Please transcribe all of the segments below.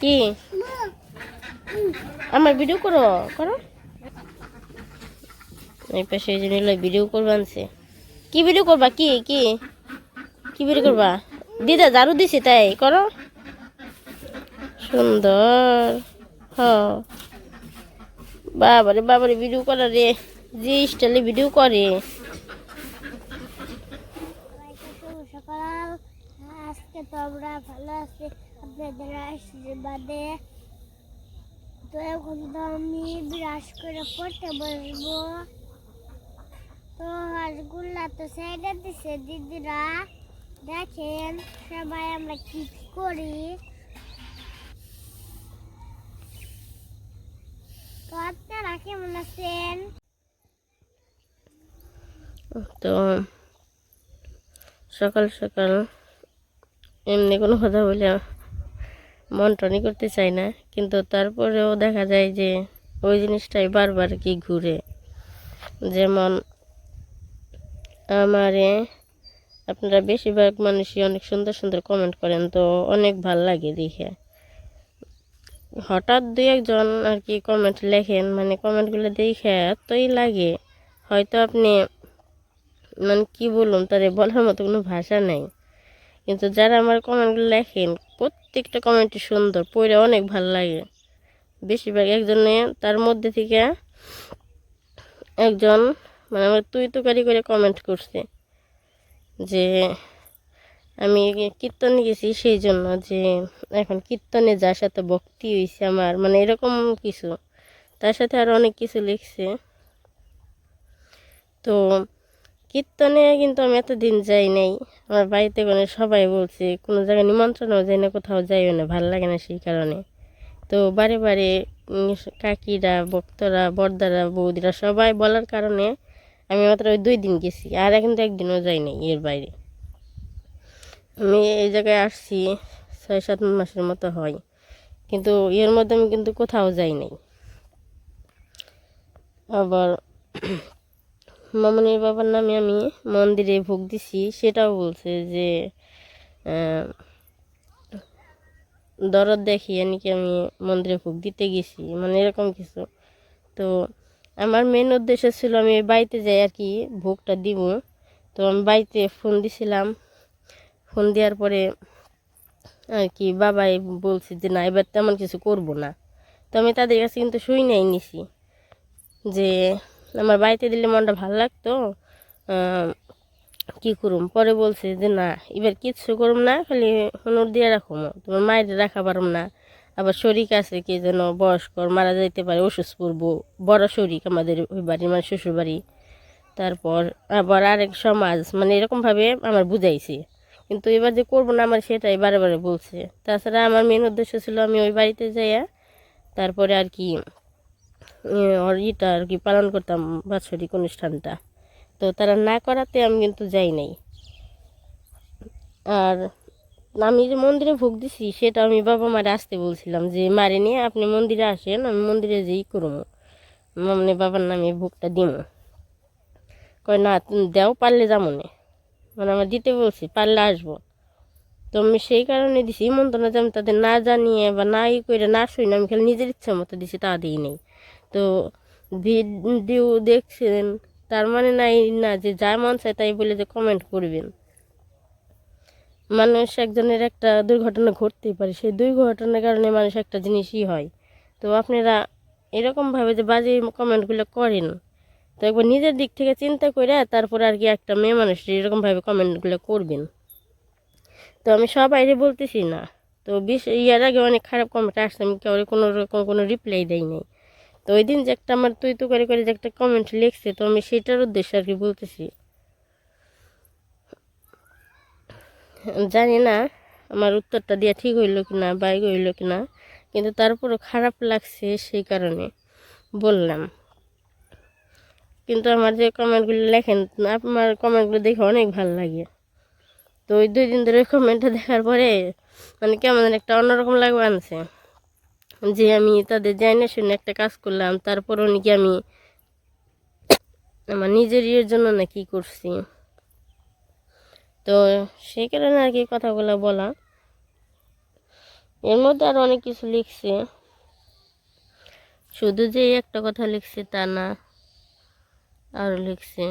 কি? আমার ভিডিও করো করো। এই পাশে এই জন্য ভিডিও করবা আনছে। কি ভিডিও করবা? কি কি? কি ভিডিও করবা? দিদা, ঝাড়ু দিছি তাই, করো। সুন্দর, হ। বাবারে বাবারে ভিডিও করা রে। যে স্টাইলে ভিডিও করে। আজকে তো আমরা ভালো আছি। আশীর্বাদে তো এখন তো আমি করে পড়তে বসবো। তো তো সাইডে দিছে, দিদিরা দেখেন সবাই আমরা কি করি। তো আপনারা কেমন আছেন? তো সকাল সকাল এমনি কোনো কথা বলে মন টনি করতে চাই না। কিন্তু তারপরেও দেখা যায় যে ওই জিনিসটাই বারবার কি ঘুরে। যেমন আমারে আপনারা বেশিরভাগ মানুষই অনেক সুন্দর সুন্দর কমেন্ট করেন, তো অনেক ভালো লাগে দেখে। হঠাৎ দুই একজন আর কি কমেন্ট লেখেন মানে কমেন্টগুলো দেখে এতই লাগে, হয়তো আপনি মানে কি বলুন, তারে বলার মতো কোনো ভাষা নেই। কিন্তু যারা আমার কমেন্টগুলো লেখেন প্রত্যেকটা কমেন্টই সুন্দর, পড়ে অনেক ভালো লাগে। বেশিরভাগ একজনে তার মধ্যে থেকে একজন মানে আমার তুই তুকারি করে কমেন্ট করছে যে, আমি কীর্তনে গেছি সেই জন্য যে, এখন কীর্তনে যার সাথে ভক্তি হয়েছে আমার মানে এরকম কিছু। তার সাথে আরও অনেক কিছু লিখছে। তো কীর্তনে কিন্তু আমি এতদিন যাই নাই। আমার বাড়িতে কোনো সবাই বলছে, কোনো জায়গায় নিমন্ত্রণও যাই না, কোথাও যাইও না, ভালো লাগে না সেই কারণে। তো বারে বারে কাকিরা, ভক্তরা বর্দারা বৌদিরা সবাই বলার কারণে আমি মাত্র ওই দুই দিন গেছি, আর এখন তো একদিনও যাই নাই এর বাইরে। আমি এই জায়গায় আসছি ছয় সাত মাসের মতো হয়, কিন্তু এর মধ্যে আমি কিন্তু কোথাও যাই নাই। আবার মামনির বাবার নামে আমি মন্দিরে ভোগ দিছি, সেটাও বলছে যে দরদ দেখিয়ে নাকি আমি মন্দিরে ভোগ দিতে গেছি মানে এরকম কিছু। তো আমার মেন উদ্দেশ্য ছিল আমি বাড়িতে যাই আর কি ভোগটা দিব। তো আমি বাড়িতে ফোন দিছিলাম। ফোন দেওয়ার পরে আর কি বাবাই বলছে যে, না, এবার তেমন কিছু করব না। তো আমি তাদের কাছে কিন্তু শুই নাই নিছি যে আমার বাড়িতে দিলে মনটা ভালো লাগতো। কি করুম? পরে বলছে যে, না, এবার কিচ্ছু করুম না, খালি হনুর দিয়ে রাখুম। তোমার মায়ের রাখা পারুম না। আবার শরিক আছে, কে যেন বয়স্কর মারা যাইতে পারে অসুস্থ পড়ব বড় শরিক আমাদের ওই বাড়ি মানে শ্বশুর বাড়ি। তারপর আবার আরেক সমাজ মানে এরকমভাবে আমার বুঝাইছে। কিন্তু এবার যে করব না আমার সেটাই বারে বারে বলছে। তাছাড়া আমার মেন উদ্দেশ্য ছিল আমি ওই বাড়িতে যাইয়া, তারপরে আর কি ইটা আর কি পালন করতাম বাৎসরিক অনুষ্ঠানটা। তো তারা না করাতে আমি কিন্তু যাই নাই। আর আমি যে মন্দিরে ভোগ দিছি, সেটা আমি বাবা মারে আসতে বলছিলাম যে, মারে নিয়ে আপনি মন্দিরে আসেন, আমি মন্দিরে যেই করব মানে বাবার নামে ভোগটা দিব কয়, না, দেও, পারলে যাব না। মানে আমার দিতে বলছি, পারলে আসব। তো আমি সেই কারণে দিছি মন্ত্রণা যে আমি তাদের না জানিয়ে বা না ই করে না শুই না আমি খালি নিজের ইচ্ছা মতো দিছি, তা দিই নেই। তো ভিডিও দেখছেন, তার মানে নাই না যে যা মন চায় তাই বলে যে কমেন্ট করবেন। মানুষ একজনের একটা দুর্ঘটনা ঘটতেই পারে, সেই দুর্ঘটনার কারণে মানুষ একটা জিনিসই হয়। তো আপনারা এরকমভাবে যে বাজে কমেন্টগুলো করেন, তো একবার নিজের দিক থেকে চিন্তা করে তারপর আর কি একটা মেয়ে মানুষ এরকমভাবে কমেন্টগুলো করবেন। তো আমি সবাইরে বলতেছি না, তো বিশ, ইয়ার আগে অনেক খারাপ কমেন্ট আসছে, আমি কেউ কোনো রকম কোনো রিপ্লাই দেই নাই। তো ওই দিন যে একটা আমার তুই তু করে করে যে একটা কমেন্ট লিখছে, তো আমি সেটার উদ্দেশ্যে আর কি বলতেছি। জানি না আমার উত্তরটা দেওয়া ঠিক হইল কি না বাইক হইল কি না কিন্তু তারপরও খারাপ লাগছে সেই কারণে বললাম। কিন্তু আমার যে কমেন্টগুলো লেখেন আপনার কমেন্টগুলো দেখে অনেক ভালো লাগে। তো ওই দুই দিন ধরে কমেন্টটা দেখার পরে মানে কেমন একটা অন্যরকম লাগবে আনছে। যে আমি তাদের জানি শুনে একটা কাজ করলাম, তারপরও নাকি আমি আমার নিজের ইয়ের জন্য না কি করছি। তো সেই কারণে আর কি কথাগুলো বলা। এর মধ্যে আর অনেক কিছু লিখছে। শুধু যে একটা কথা লিখছে তা না আরও লিখছে।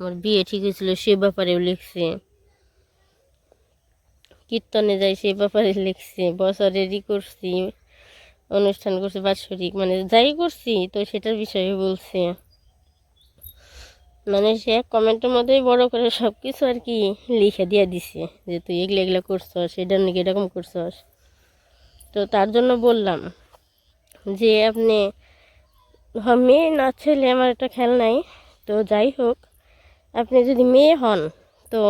আমার বিয়ে ঠিক হয়েছিল সে ব্যাপারেও লিখছে। কীর্তনে যাই সে ব্যাপারে লিখছে, বছরেরই করছি। অনুষ্ঠান করছে বাৎসরিক মানে যাই করছি, তো সেটার বিষয়ে বলছে। মানে সে কমেন্টের মধ্যেই বড় করে সব কিছু আর কি লিখে দিয়ে দিছে, যে তুই এগুলো এগুলো করছস সেটা নাকি এরকম করছস। তো তার জন্য বললাম যে আপনি মেয়ে না ছেলে আমার একটা খেয়াল নাই, তো যাই হোক, আপনি যদি মেয়ে হন, তো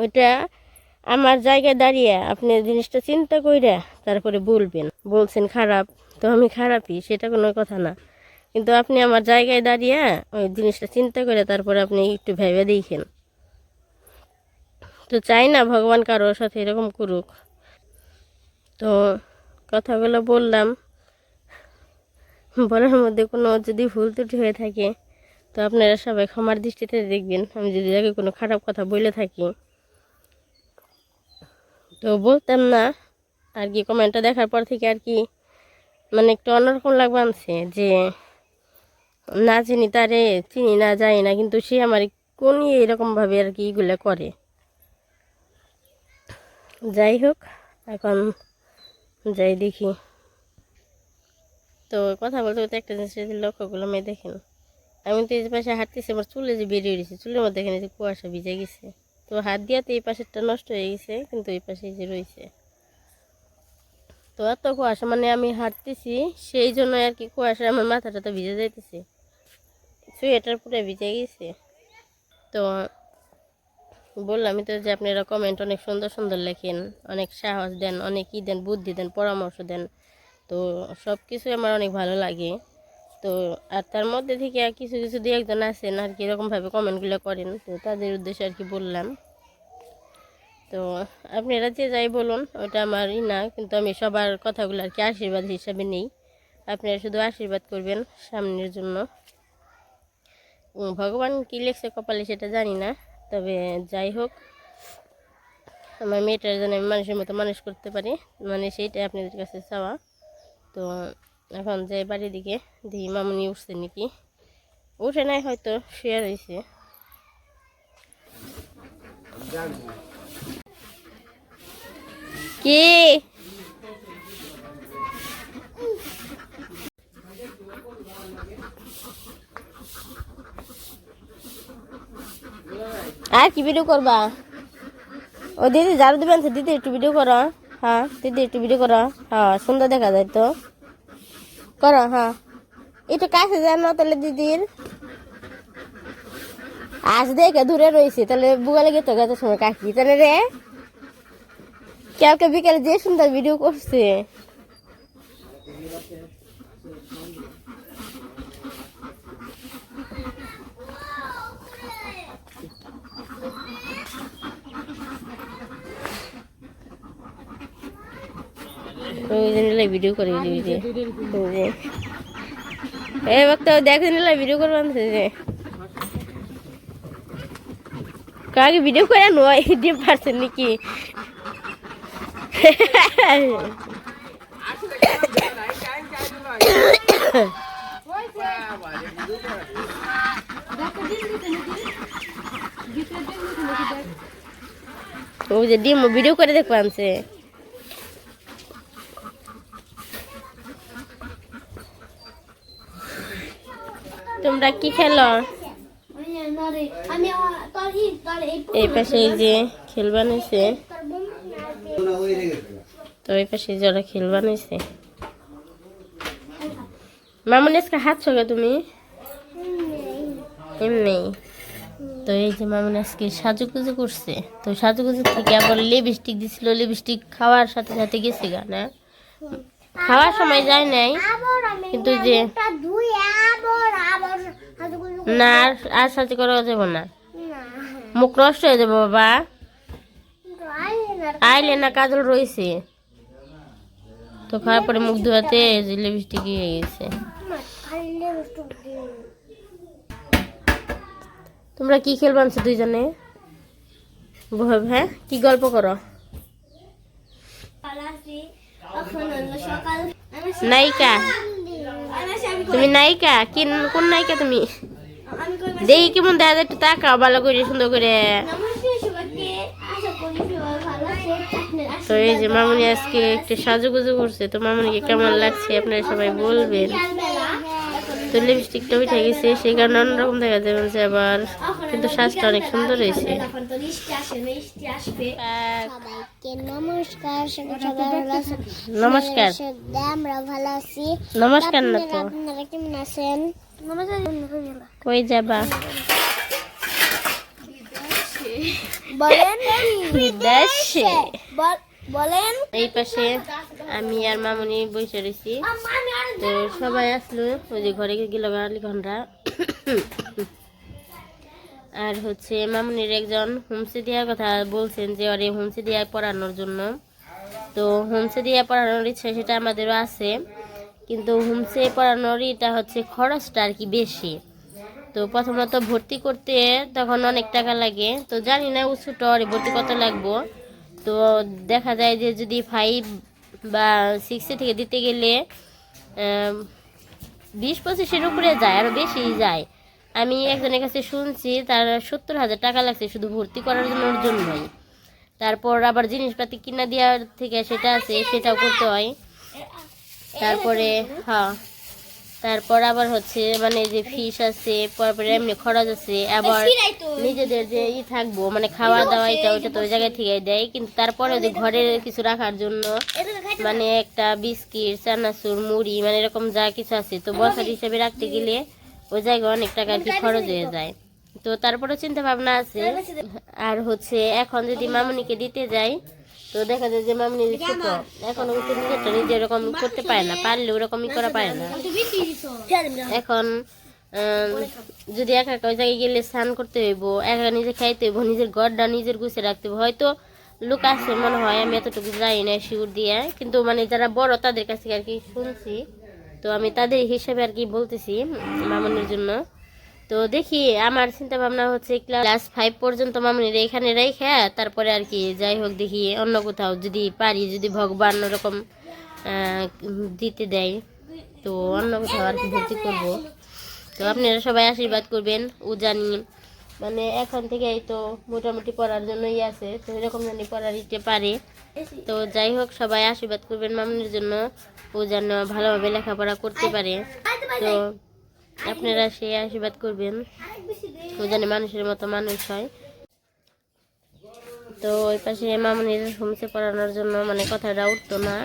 ওইটা আমার জায়গায় দাঁড়িয়ে আপনি জিনিসটা চিন্তা কইরা তারপরে বলবেন। বলছেন খারাপ, তো আমি খারাপই, সেটা কোনো কথা না। কিন্তু আপনি আমার জায়গায় দাঁড়িয়ে ওই জিনিসটা চিন্তা করে তারপরে আপনি একটু ভেবে দেখেন। তো চাই না ভগবান কারোর সাথে এরকম করুক। তো কথাগুলো বললাম। বলার মধ্যে কোনো যদি ভুল ত্রুটি হয়ে থাকে, তো আপনারা সবাই ক্ষমার দৃষ্টিতে দেখবেন। আমি যদি আগে কোনো খারাপ কথা বলে থাকি। তো বলতাম না, আর কি কমেন্টটা দেখার পর থেকে আর কি মানে একটু অন্যরকম লাগবে আনছে যে, না চিনি তারে, চিনি না যাই না, কিন্তু সে আমার কোন এরকমভাবে আর কি এগুলো করে। যাই হোক, এখন যাই দেখি। তো কথা বলতে বলতে একটা জিনিস লক্ষ্যগুলো এই দেখেন, আমি তো এই পাশে হাঁটতেছি, আমার চুলে যে বেরিয়ে গেছে চুলের মধ্যে এখানে যে কুয়াশা ভিজে গেছে। তো হাত দিয়ে তো এই পাশেরটা নষ্ট হয়ে গেছে, কিন্তু এই পাশে যে রয়েছে। তো এত কুয়াশা মানে আমি হাঁটতেছি, সেই জন্য আর কি কুয়াশা আমার মাথাটা তো ভিজে যাইতেছে। সোয়েটার পুরো ভিজে গেছে। তো বললামই তো যে আপনারা কমেন্ট অনেক সুন্দর সুন্দর লেখেন, অনেক সাহস দেন, অনেক ই দেন, বুদ্ধি দেন, পরামর্শ দেন। তো সব কিছু আমার অনেক ভালো লাগে। তো আর তার মধ্যে থেকে কিছু কিছু দু একজন আছেন আর কি, এরকমভাবে কমেন্টগুলো করেন। তো তাদের উদ্দেশ্যে আর কি বললাম। তো আপনারা যে যাই বলুন, ওটা আমারই না, কিন্তু আমি সবার কথাগুলো আর কি আশীর্বাদ হিসাবে নেই। আপনারা শুধু আশীর্বাদ করবেন সামনের জন্য। ভগবান কী লেখছে কপালে সেটা জানি না, তবে যাই হোক, আমার মেয়েটার যেন আমি মানুষের মতো মানুষ করতে পারি মানে সেইটাই আপনাদের কাছে চাওয়া। তো এখন যে বাড়ির দিকে দেখি মামুনি উঠছে নাকি। উঠে নাই হয়তো, শুয়ে রয়েছে। কি? আর কি ভিডিও করবা? ও দিদি ঝাড়ু দিবেন দিদি একটু ভিডিও করো। হ্যাঁ দিদি একটু ভিডিও করো। হ্যাঁ সুন্দর দেখা যায় তো। করো হ্যাঁ। একটু কাছে জানো তাহলে দিদির। আজ দেখে দূরে রয়েছে, তাহলে বুগালে গেতে গেছে সময় কাকি। তাহলে রে, কালকে বিকেলে যে সুন্দর ভিডিও করছে। ওই যে নিলে ভিডিও করে এই বক্তা ভিডিও করব আনছে যে। কাকে ভিডিও করে নয় ডিম পারছেন নাকি। ওই যে ডিম ভিডিও করে দেখব আনছে তোমরা কি খেলো? এই পাশে এই যে খেল বানাইছে। তো এই পাশে যে ওরা খেল বানাইছে। মামুনি আজকে হাত ছগে তুমি? এমনি। তো এই যে মামুনি আজকে সাজুগুজু করছে। তো সাজুগুজু থেকে আবার লিপস্টিক দিছিল। লিপস্টিক খাওয়ার সাথে সাথে গেছে গা, না? খাওয়ার সময় যায় নাই। কিন্তু যে তা দুই আবার আবার হাতগুলো না আর আর সাথে করা যাব না। মুখ নষ্ট হয়ে যাব বাবা। আইলে না কাজল রয়েছে। তো খাওয়ার পরে মুখ ধোয়াতে লিপস্টিক হয়ে গেছে। তোমরা কি খেলবা আনছো দুইজনে? হ্যাঁ? কি গল্প করো? নায়িকা? তুমি নায়িকা? কি কোন নায়িকা তুমি? দেখি কেমন দেখা যায় একটু তাকাও ভালো করে সুন্দর করে। তো এই যে মামুনি আজকে একটু সাজুগুজু করছে তো মামুনিকে কেমন লাগছে আপনারা সবাই বলবেন। তো লিপস্টিকটা উঠে গেছে সেই কারণে অন্যরকম দেখা যাচ্ছে আবার কিন্তু সাজটা অনেক সুন্দর হয়েছে। নমস্কার। নমস্কার। না তো। আপনারা কেমন আছেন? কই যাবা বলেন বিদেশে বলেন এই পাশে আমি আর মামনি বসে রয়েছি তো সবাই আসলো ওই যে ঘরে গেল ঘণ্টা আর হচ্ছে মামনির একজন হোমসে দেওয়ার কথা বলছেন যে ওরে হোমসে দিয়ে পড়ানোর জন্য তো হোমসে দিয়ে পড়ানোর ইচ্ছা সেটা আমাদেরও আছে কিন্তু হোমসে পড়ানোর এটা হচ্ছে খরচটা আর কি বেশি। তো প্রথমত ভর্তি করতে তখন অনেক টাকা লাগে। তো জানি না উঁচুটা ওরে ভর্তি কত লাগবো। তো দেখা যায় যে যদি ফাইভ বা সিক্সে থেকে দিতে গেলে বিশ পঁচিশের উপরে যায় আরও বেশি যায়। আমি একজনের কাছে শুনছি, তার সত্তর হাজার টাকা লাগছে শুধু ভর্তি করার জন্য, ওর জন্যই। তারপর আবার জিনিসপাতি কিনা দেওয়ার থেকে সেটা আছে, সেটাও করতে হয়। তারপরে হ্যাঁ। তারপর আবার হচ্ছে মানে যে ফিস আছে তারপরে এমনি খরচ আছে আবার নিজেদের যে ই থাকব মানে খাওয়া দাওয়া এটা ওইটা তো ওই জায়গায় থেকে দেয়। কিন্তু তারপরে যে ঘরের কিছু রাখার জন্য মানে একটা বিস্কিট চানাচুর মুড়ি মানে এরকম যা কিছু আছে তো বছর হিসেবে রাখতে গেলে ওই জায়গায় অনেক টাকা আর কি খরচ হয়ে যায়। তো তারপরে চিন্তা ভাবনা আছে আর হচ্ছে এখন যদি মামুনিকে দিতে যাই তো দেখা যায় যে মামুনি ছোট এখন কিন্তু নিজেরটা নিজে এরকম করতে পারে না পারলে ওরকমই করা পারে না। এখন যদি একা একা ওই জায়গায় গেলে স্নান করতে হইব, একা নিজে খাইতে হইব, নিজের ঘরটা নিজের গুছে রাখতে হইব, হয়তো লোক আছে মনে হয়, আমি এতটুকু যাই না শিউর দিয়ে, কিন্তু মানে যারা বড় তাদের কাছ আর কি শুনছি। তো আমি তাদের হিসেবে আর কি বলতেছি মামনির জন্য। তো দেখি, আমার চিন্তা ভাবনা হচ্ছে ক্লাস ফাইভ পর্যন্ত মামনির এখানে রেখে তারপরে আর কি যাই হোক দেখি অন্য কোথাও যদি পারি, যদি ভগবান ওরকম দিতে দেয়, তো অন্য কোথাও আর কি ভর্তি করব। তো আপনারা সবাই আশীর্বাদ করবেন, ও জানি। মানে এখন থেকেই তো মোটামুটি পড়ার জন্যই আছে, তো এরকম জানি পড়ার দিতে পারে। তো যাই হোক, সবাই আশীর্বাদ করবেন মামনির জন্য, ও যেন ভালোভাবে লেখাপড়া করতে পারে। তো আপনারা সেই আশীর্বাদ করবেন। যেন মানুষের মতো মানুষ হয়। তো ওই পাশে মামনির হোমসে পড়ানোর জন্য মানে কথাটা উঠতো না।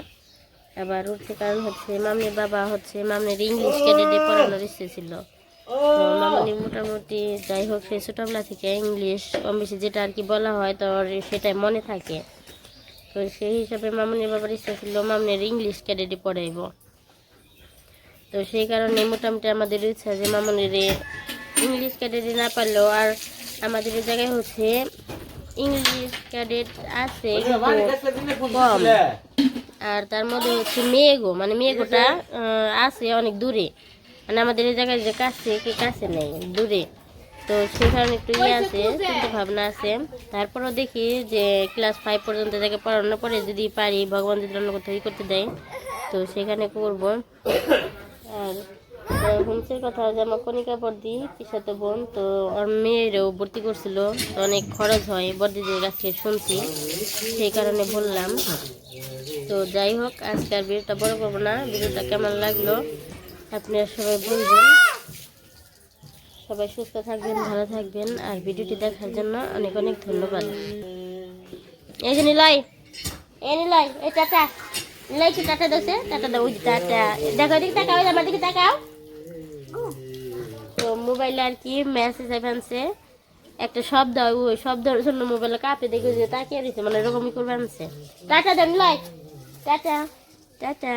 আবার উঠছে কারণ হচ্ছে মামনির বাবা হচ্ছে মামনির ইংলিশ ক্যাডেটে পড়ানোর ইচ্ছে ছিল। তো মামনি মোটামুটি যাই হোক সেই ছোটোবেলা থেকে ইংলিশ কম বেশি যেটা আর কি বলা হয় তো সেটাই মনে থাকে। তো সেই হিসাবে মামনির বাবার ইচ্ছা ছিল মামনির ইংলিশ ক্যাডেটে পড়াইব। তো সেই কারণে মোটামুটি আমাদের ইচ্ছা যে মামনির ইংলিশ ক্যাডেটে না পারলেও আর আমাদের এই জায়গায় হচ্ছে ইংলিশ ক্যাডেট আছে কম। আর তার মধ্যে হচ্ছে মেঘো মানে মেঘোটা আছে অনেক দূরে। মানে আমাদের এই জায়গায় যে কাছে কে কাছে নেই দূরে। তো সেই কারণে একটু ইয়ে আছে চিন্তা ভাবনা আছে। তারপরেও দেখি যে ক্লাস ফাইভ পর্যন্ত তাকে পড়ানোর পরে যদি পারি ভগবান যদি অন্য কোথাও ই করতে দেয় তো সেখানে করব। হোমসের কথা আমার কণিকা বর্দি পিসাতে বোন, তো ওর মেয়েরও ভর্তি করছিল। তো অনেক খরচ হয় বর্দিদের কাছে শুনছি। সেই কারণে বললাম। তো যাই হোক, আজকে আর ভিডিওটা বড় করব না। ভিডিওটা কেমন লাগল আপনারা সবাই বলবেন। সবাই সুস্থ থাকবেন, ভালো থাকবেন। আর ভিডিওটি দেখার জন্য অনেক অনেক ধন্যবাদ। এই যে নিলয় নিলয়, এই টাটা নিলয় কি টাটা দোষে টাটা দাও টাটা দেখো এদিকে তাকাও আমার দিকে তাকাও। মোবাইলে আর কি মেসেজ আনছে, একটা শব্দ, ওই শব্দের জন্য মোবাইলে কাঁপে দেখে যে তাকিয়ে দিচ্ছে মানে এরকমই করবে আনছে। Tata then like tata tata.